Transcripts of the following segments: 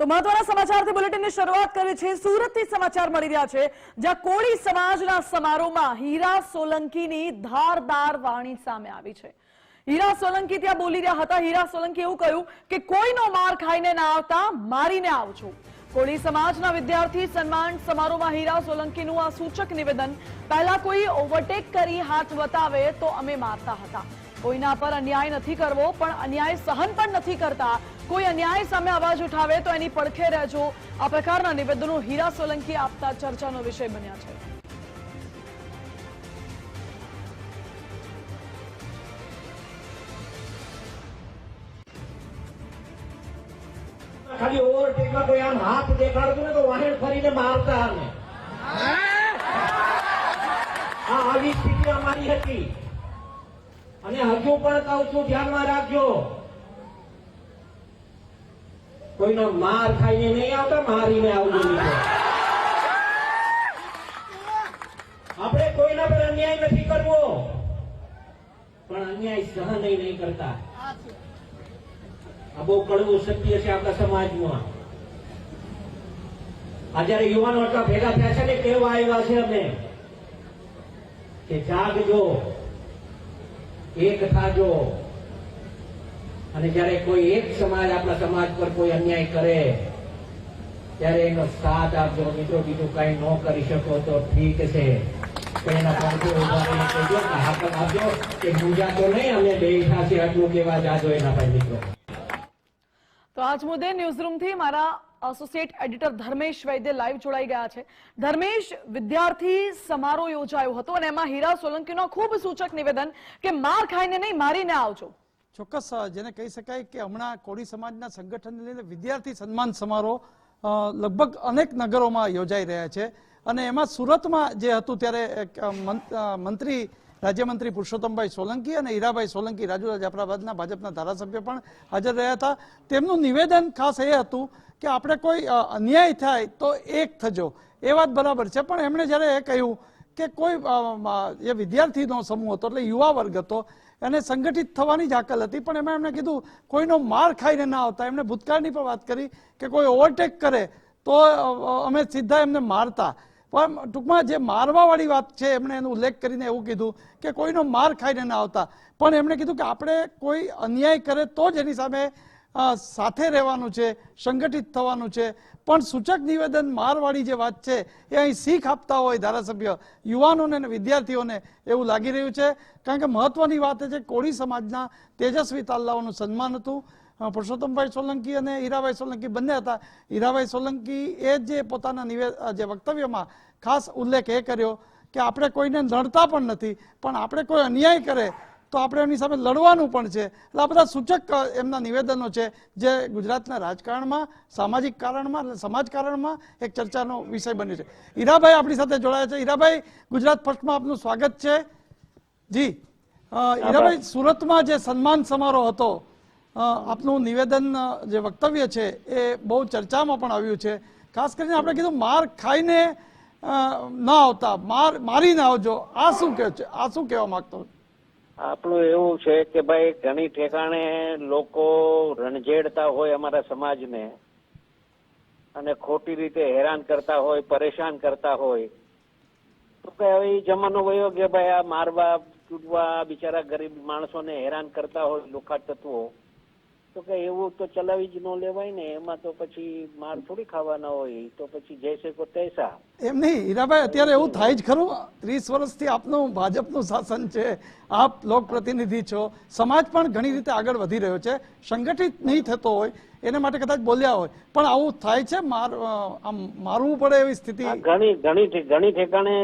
તો મહત્વના સમાચારથી બુલેટિનની શરૂઆત કરી છે. સુરતથી સમાચાર મળી રહ્યા છે. જ્યાં કોળી સમાજના સમારોહમાં હીરા સોલંકીની ધારદાર વાણી સામે આવી છે. હીરા સોલંકી ત્યાં બોલી રહ્યા હતા. હીરા સોલંકી એવું કહ્યું કે, કોઈનો માર ખાઈને ના આવતા, મારીને આવજો કોળી સમાજના વિદ્યાર્થી સન્માન સમારોહમાં હીરા સોલંકીનું આ સૂચક નિવેદન, પહેલા કોઈ ઓવરટેક કરી હાથ બતાવે તો અમે મારતા હતા. કોઈના પર અન્યાય નથી કરવો પણ અન્યાય સહન પણ નથી કરતા. કોઈ અન્યાય સામે અવાજ ઉઠાવે તો એની પડખે રહેજો. આ પ્રકારના નિવેદનો હીરા સોલંકી આપતા ચર્ચાનો વિષય બન્યા છે. ખાલી ઓવરટેકમાં કોઈ આમ હાથ દેખાડતું ને તો વાહન ફરીને મારતા આ આવી સ્થિતિ અમારી હતી. અને હજુ પણ કહું છું, ધ્યાનમાં રાખજો. કોઈનો માર ખાઈને નહીં આવતા, મારીને આવજો આપણે કોઈના પર અન્યાય નથી કરવો. પણ અન્યાય સહન નહીં કરતા. આ બહુ કડવું સત્ય છે આપણા સમાજમાં. આ જયારે યુવાનો આટલા ભેગા થયા છે ને કેવા આવ્યા છે અમે કે જાગજો. એક થાજો. અને જયારે કોઈ એક સમાજ, આપણા સમાજ પર કોઈ અન્યાય કરે, ત્યારે એનો સાથ આપજો. મિત્રો, બીજું કઈ ન કરી શકો તો ઠીક છે. એના પડખે ઊભા આપજો. કે મૂંઝાતો નહીં, અમે બેઠા છે આટલું કેવા જાજો એના ભાઈ મિત્રો. તો આજ મુદ્દે ન્યૂઝરૂમથી મારા associate editor Dharmesh Vaidya live જોડાઈ ગયા છે. ધર્મેશ વિદ્યાર્થી સમારોહ યોજાયો હતો અને એમાં હીરા સોલંકીનો ખૂબ સૂચક નિવેદન કે માર ખાઈને નહીં, મારીને આવજો. ચોક્કસ જેને કહી શકાય કે હમણાં કોળી સમાજના સંગઠનને લઈને વિદ્યાર્થી સન્માન સમારોહ લગભગ અનેક નગરોમાં યોજાઈ રહ્યા છે. અને એમાં સુરતમાં જે હતું ત્યારે મંત્રી, રાજ્યમંત્રી પુરુષોત્તમભાઈ સોલંકી અને હીરાભાઈ સોલંકી, રાજુલા જાફરાબાદના ભાજપના ધારાસભ્ય પણ હાજર રહ્યા હતા. તેમનું નિવેદન ખાસ એ હતું કે આપણે કોઈ અન્યાય થાય તો એક થજો. એ વાત બરાબર છે. પણ એમણે જ્યારે એ કહ્યું કે કોઈ એ વિદ્યાર્થીનો સમૂહ હતો, એટલે યુવા વર્ગ હતો, એને સંગઠિત થવાની જ આકલ હતી. પણ એમાં એમણે કીધું, કોઈનો માર ખાઈને ના આવતા. એમણે ભૂતકાળની પણ વાત કરી કે કોઈ ઓવરટેક કરે તો અમે સીધા એમને મારતા. પણ ટૂંકમાં જે મારવાવાળી વાત છે, એમણે એનો ઉલ્લેખ કરીને એવું કીધું કે કોઈનો માર ખાઈને ના આવતા. પણ એમણે કીધું કે આપણે કોઈ અન્યાય કરે તો જ એની સામે સાથે રહેવાનું છે, સંગઠિત થવાનું છે. પણ સૂચક નિવેદન મારવાળી જે વાત છે, એ અહીં શીખ આપતા હોય ધારાસભ્ય, યુવાનોને અને વિદ્યાર્થીઓને એવું લાગી રહ્યું છે. કારણ કે મહત્વની વાત છે, કોળી સમાજના તેજસ્વી તાલ્લાઓનું સન્માન હતું. પુરુષોત્તમભાઈ સોલંકી અને હીરાભાઈ સોલંકી બંને હતા. હીરાભાઈ સોલંકી એ જે પોતાના નિવે જે વક્તવ્યમાં ખાસ ઉલ્લેખ એ કર્યો કે આપણે કોઈને નડતા પણ નથી, પણ આપણે કોઈ અન્યાય કરે તો આપણે એમની સામે લડવાનું પણ છે. એટલે આ બધા સૂચક એમના નિવેદનો છે જે ગુજરાતના રાજકારણમાં સામાજિક કારણમાં સમાજકારણમાં એક ચર્ચાનો વિષય બન્યો છે. હીરાભાઈ આપણી સાથે જોડાયા છે. હીરાભાઈ ગુજરાત ફર્સ્ટમાં આપનું સ્વાગત છે. જી હીરાભાઈ સુરતમાં જે સન્માન સમારોહ હતો આપનું નિવેદન જે વક્તવ્ય છે એ બહુ ચર્ચામાં પણ આવ્યું છે. ખાસ કરીને આપણે કીધું માર ખાઈને ના આવતા માર મારીને આવજો. આ શું કહે છે? આ શું કહેવા માંગતો આપણું એવું છે કે ભાઈ, ઘણી ઠેકાણે લોકો રણજેડતા હોય અમારા સમાજને અને ખોટી રીતે હેરાન કરતા હોય, પરેશાન કરતા હોય. તો કે હવે જમાનો વયો કે ભાઈ આ મારવા તૂટવા બિચારા ગરીબ માણસોને હેરાન કરતા હોય લોખા તત્વો. તો કે એવું તો ચલાવી જ ન લેવાય ને એમાં તો પછી માર થોડી ખાવાના હોય તો પછી જૈસે કો તૈસા એમ નહીં હીરાભાઈ અત્યારે એવું થાય જ ખરું. ત્રીસ વર્ષથી આપનું ભાજપનું શાસન છે આપ લોકપ્રતિનિધિ છો. સમાજ પણ ઘણી રીતે આગળ વધી રહ્યો છે. સંગઠિત નહીં થતો હોય એને માટે કદાચ બોલ્યા હોય. પણ આવું થાય છે માર આમ મારવું પડે એવી સ્થિતિ. ઘણી ઘણી ઘણી ઠેકાણે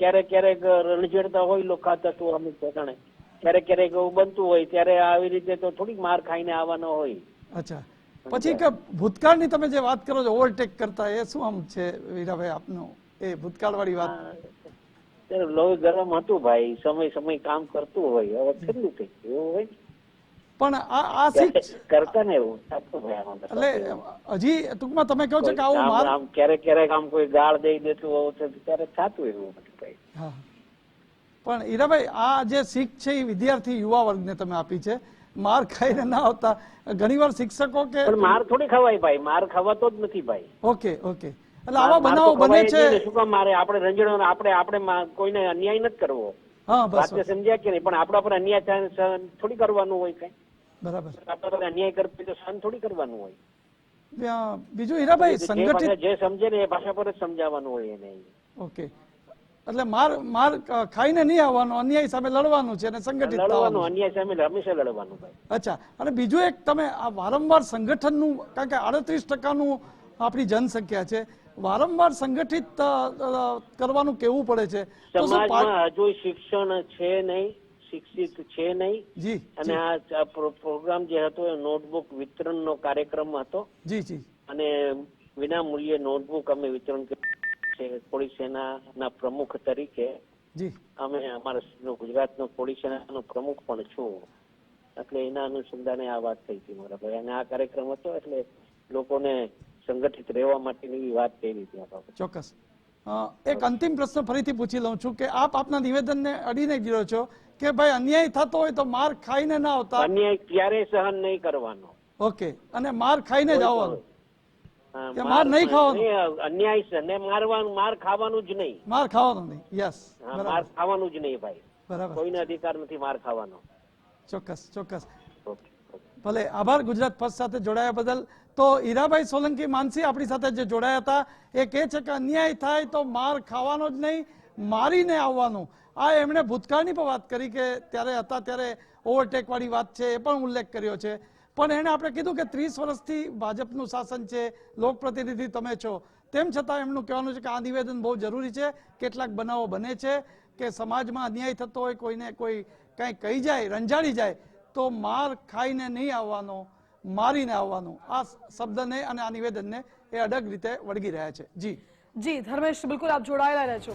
ક્યારેક ક્યારેક રણજેડતા હોય લોકા તત્વો અમુક ઠેકાણે ક્યારેક ક્યારેક એવું બનતું હોય ત્યારે આવી રીતે તો થોડીક માર ખાઈને આવવાનો હોય. અચ્છા. પછી કે ભૂતકાળની તમે જે વાત કરો છો ઓવરટેક કરતા એ શું આમ છે વીરાભાઈ આપનું? એ ભૂતકાળવાળી વાત. ત્યારે લોહી ગરમ હતું ભાઈ સમય સમય કામ કરતું હોય. હવે કેટલું થઈ એવું હોય પણ આ આ શીખ કરતા ને એવું એટલે હજી ટૂંકમાં તમે કહો છો કે આવું માર આમ ક્યારેક ક્યારેક આમ કોઈ ગાળ દઈ દેતું હોવું તો ત્યારે થતું એવું હા. પણ હીરાભાઈ આ જે શીખ છે એ વિદ્યાર્થી યુવા વર્ગને તમે આપી છે. માર ખાઈને ના આવતા. ઘણીવાર શિક્ષકો કે માર થોડી ખવાય ભાઈ. માર ખવાતો જ નથી ભાઈ. Okay okay. એટલે આવા બનાવો બને છે. શું કામ મારે? આપણે રંજણો આપણે આપણે કોઈને અન્યાય નથી કરવો. હા બસ સમજ્યા કે નહીં પણ આપણા પર અન્યાય થોડી કરવાનું હોય કઈ. બરાબર. આપણા પર અન્યાય કરવી તો સહન થોડી કરવાનું હોય. બીજું હીરાભાઈ સંગઠિત જે સમજે ને એ ભાષા પર જ સમજાવવાનું હોય એને. ઓકે. એટલે માર માર ખાઈને નહીં આવવાનું અન્યાય સામે લડવાનું છે અને સંગઠિત લડવાનું અન્યાય સામે હંમેશા લડવાનું ભાઈ. અચ્છા અને બીજું એક તમે આ વારંવાર સંગઠનનું કારણ કે આડત્રીસ ટકાનું આપણી જનસંખ્યા છે વારંવાર સંગઠિત કરવાનું કેવું પડે છે? સમાજમાં હજુ શિક્ષણ છે નહીં શિક્ષિત છે નહીં. જી અને આ આ પ્રો- પ્રોગ્રામ જે હતો એ નોટબુક વિતરણનો કાર્યક્રમ હતો. જી જી. અને વિના મૂલ્યે નોટબુક અમે વિતરણ કર્યું. કોળી સેનાના પ્રમુખ તરીકે. અમે અમારા ગુજરાતનો કોળી સેનાનો પ્રમુખ પણ છું. એટલે એના અનુસંધાને આ વાત થઈ હતી મારા ભાઈ. અને આ કાર્યક્રમ હતો એટલે લોકોને સંગઠિત રહેવા માટેની વાત કરી હતી આ બાબતે. ચોક્કસ. એક અંતિમ પ્રશ્ન ફરીથી પૂછી લઉં છું કે આપ આપના નિવેદનને અડીને ગયો છો કે ભાઈ અન્યાય થતો હોય તો માર ખાઈને ના આવતા? અન્યાય ક્યારેય સહન નહીં કરવાનો. ઓકે. અને માર ખાઈને જ આવવાનું? માર નહીં ખાવાનું? અન્યાય છે. ને મારવાનું માર ખાવાનું જ નહીં. માર ખાવાનું નહીં. યસ માર ખાવાનું જ નહીં ભાઈ. બરાબર. કોઈને અધિકાર નથી માર ખાવાનો. ચોક્કસ ચોક્કસ. ભલે આભાર. ગુજરાત ફર્સ્ટ સાથે જોડાયા બદલ. તો હીરાભાઈ સોલંકી માનસી આપણી સાથે જે જોડાયા હતા એ કહે છે કે અન્યાય થાય તો માર ખાવાનો જ નહીં મારીને આવવાનું. આ એમણે ભૂતકાળની પણ વાત કરી કે ત્યારે હતા ત્યારે ઓવરટેક વાળી વાત છે એ પણ ઉલ્લેખ કર્યો છે. પણ એણે આપણે કીધું કે ત્રીસ વર્ષથી ભાજપનું શાસન છે, લોકપ્રતિનિધિ તમે છો. તેમ છતાં એમનું કહેવાનું છે કે આ નિવેદન બહુ જરૂરી છે. કેટલાક બનાવો બને છે કે સમાજમાં અન્યાય થતો હોય, કોઈને કોઈ કંઈ કહી જાય, રંજાડી જાય, તો માર ખાઈને નહીં આવવાનો, મારીને આવવાનો. આ શબ્દને અને આ નિવેદનને એ અડગ રીતે વળગી રહ્યા છે. જી. જી, ધર્મેશ, બિલકુલ આપ જોડાયેલા રહેજો.